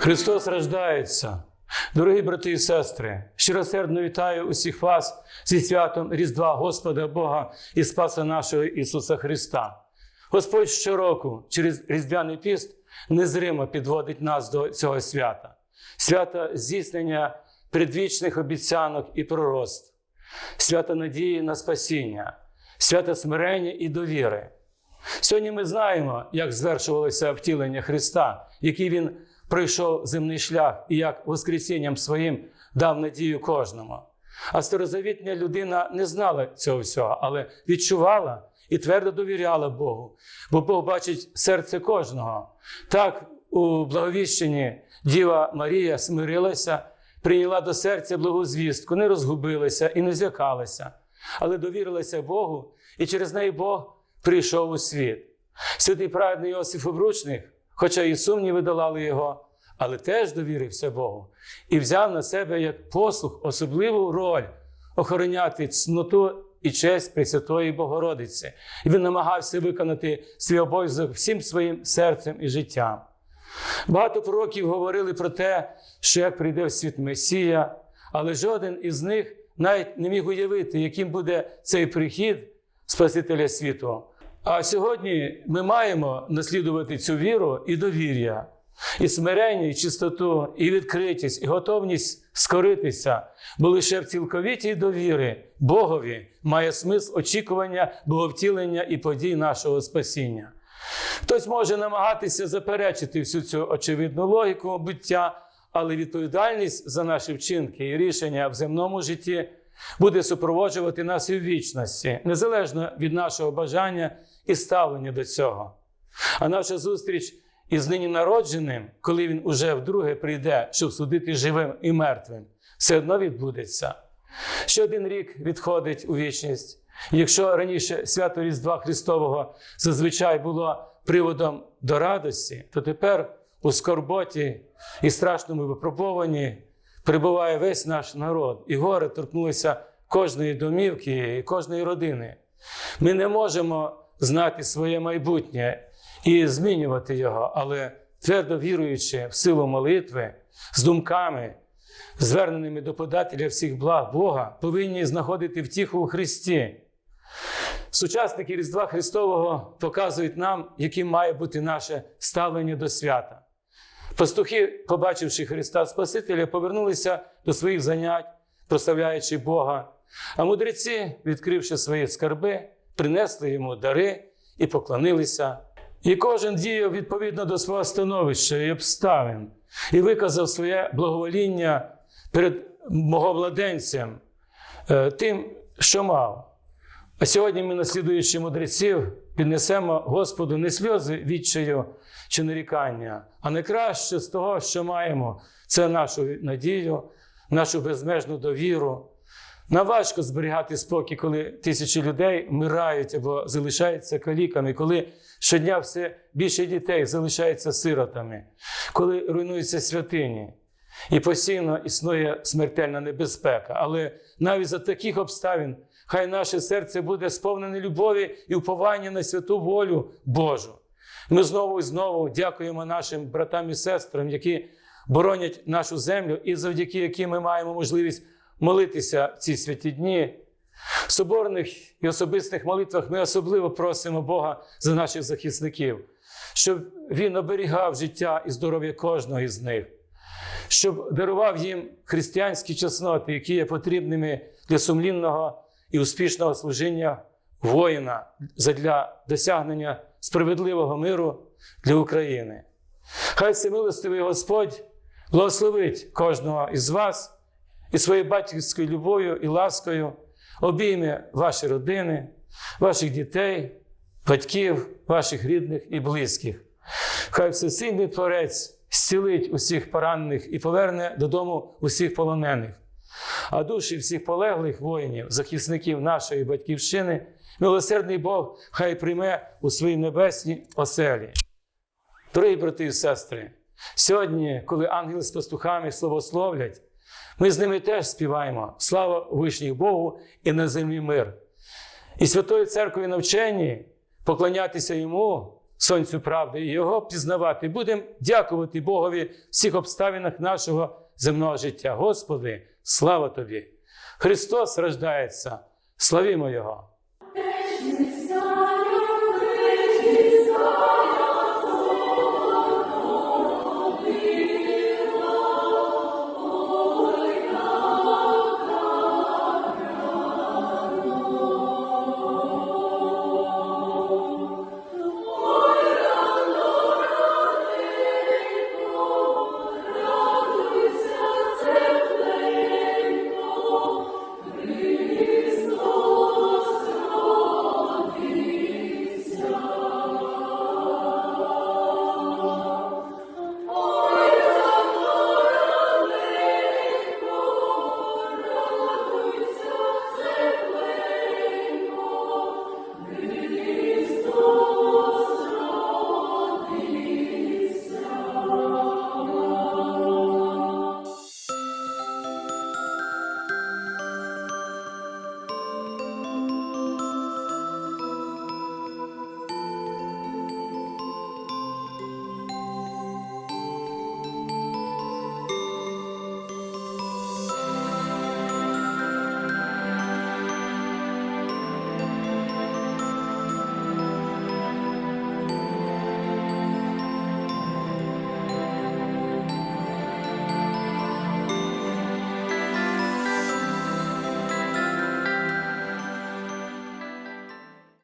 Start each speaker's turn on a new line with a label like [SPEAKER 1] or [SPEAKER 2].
[SPEAKER 1] Христос рождається. Дорогі брати і сестри, щиросердно вітаю усіх вас зі святом Різдва Господа Бога і Спаса нашого Ісуса Христа. Господь щороку через Різдвяний піст незримо підводить нас до цього свята, свята здійснення предвічних обіцянок і пророцтв, свята надії на спасіння, свята смирення і довіри. Сьогодні ми знаємо, як звершувалося втілення Христа, який Він пройшов земний шлях і як Воскресінням своїм дав надію кожному. А старозавітня людина не знала цього всього, але відчувала і твердо довіряла Богу, бо Бог бачить серце кожного. Так у благовіщенні Діва Марія смирилася, прийняла до серця благозвістку, не розгубилася і не злякалася, але довірилася Богу, і через неї Бог прийшов у світ. Святий праведний Йосиф Обручник, хоча і сумніви долали його, але теж довірився Богу і взяв на себе як послух особливу роль охороняти цноту і честь Пресвятої Богородиці. І він намагався виконати свій обов'язок всім своїм серцем і життям. Багато пророків говорили про те, що як прийде в світ Месія, але жоден із них навіть не міг уявити, яким буде цей прихід Спасителя світу. А сьогодні ми маємо наслідувати цю віру і довір'я, і смирення, і чистоту, і відкритість, і готовність скоритися, бо лише в цілковітій довірі Богові має смисл очікування боговтілення і подій нашого спасіння. Хтось може намагатися заперечити всю цю очевидну логіку буття, але відповідальність за наші вчинки і рішення в земному житті буде супроводжувати нас і в вічності, незалежно від нашого бажання і ставлення до цього. А наша зустріч із нині народженим, коли він уже вдруге прийде, щоб судити живим і мертвим, все одно відбудеться. Ще один рік відходить у вічність. Якщо раніше свято Різдва Христового зазвичай було приводом до радості, то тепер у скорботі і страшному випробуванні перебуває весь наш народ, і горе торкнулося кожної домівки і кожної родини. Ми не можемо знати своє майбутнє і змінювати його, але твердо віруючи в силу молитви, з думками, зверненими до подателя всіх благ Бога, повинні знаходити втіху у Христі. Сучасники Різдва Христового показують нам, яким має бути наше ставлення до свята. Пастухи, побачивши Христа Спасителя, повернулися до своїх занять, прославляючи Бога. А мудреці, відкривши свої скарби, принесли йому дари і поклонилися. І кожен діяв відповідно до свого становища і обставин, і виказав своє благовоління перед боговладенцем, е, тим, що мав. А сьогодні ми, наслідуючи мудреців, піднесемо Господу не сльози відчаю чи нарікання, а найкраще з того, що маємо, це нашу надію, нашу безмежну довіру. Нам важко зберігати спокій, коли тисячі людей вмирають або залишаються каліками, коли щодня все більше дітей залишаються сиротами, коли руйнуються святині. І постійно існує смертельна небезпека. Але навіть за таких обставин хай наше серце буде сповнене любові і уповання на святу волю Божу. Ми знову і знову дякуємо нашим братам і сестрам, які боронять нашу землю, і завдяки яким ми маємо можливість молитися в ці святі дні. В соборних і особистих молитвах ми особливо просимо Бога за наших захисників, щоб Він оберігав життя і здоров'я кожного із них, щоб дарував їм християнські чесноти, які є потрібними для сумлінного і успішного служіння воїна для досягнення справедливого миру для України. Хай всемилостивий Господь благословить кожного із вас і своєю батьківською любов'ю і ласкою обійме ваші родини, ваших дітей, батьків, ваших рідних і близьких. Хай всесильний Творець зцілить усіх поранених і поверне додому усіх полонених. А душі всіх полеглих воїнів, захисників нашої батьківщини, милосердний Бог хай прийме у свої небесні оселі. Дорогі брати і сестри, сьогодні, коли ангели з пастухами словословлять, ми з ними теж співаємо слава вишніх Богу і на землі мир. І Святої Церкві навчені поклонятися Йому сонцю правди і його пізнавати. Будемо дякувати Богові всіх обставинах нашого земного життя. Господи, слава Тобі! Христос рождається, славімо Його!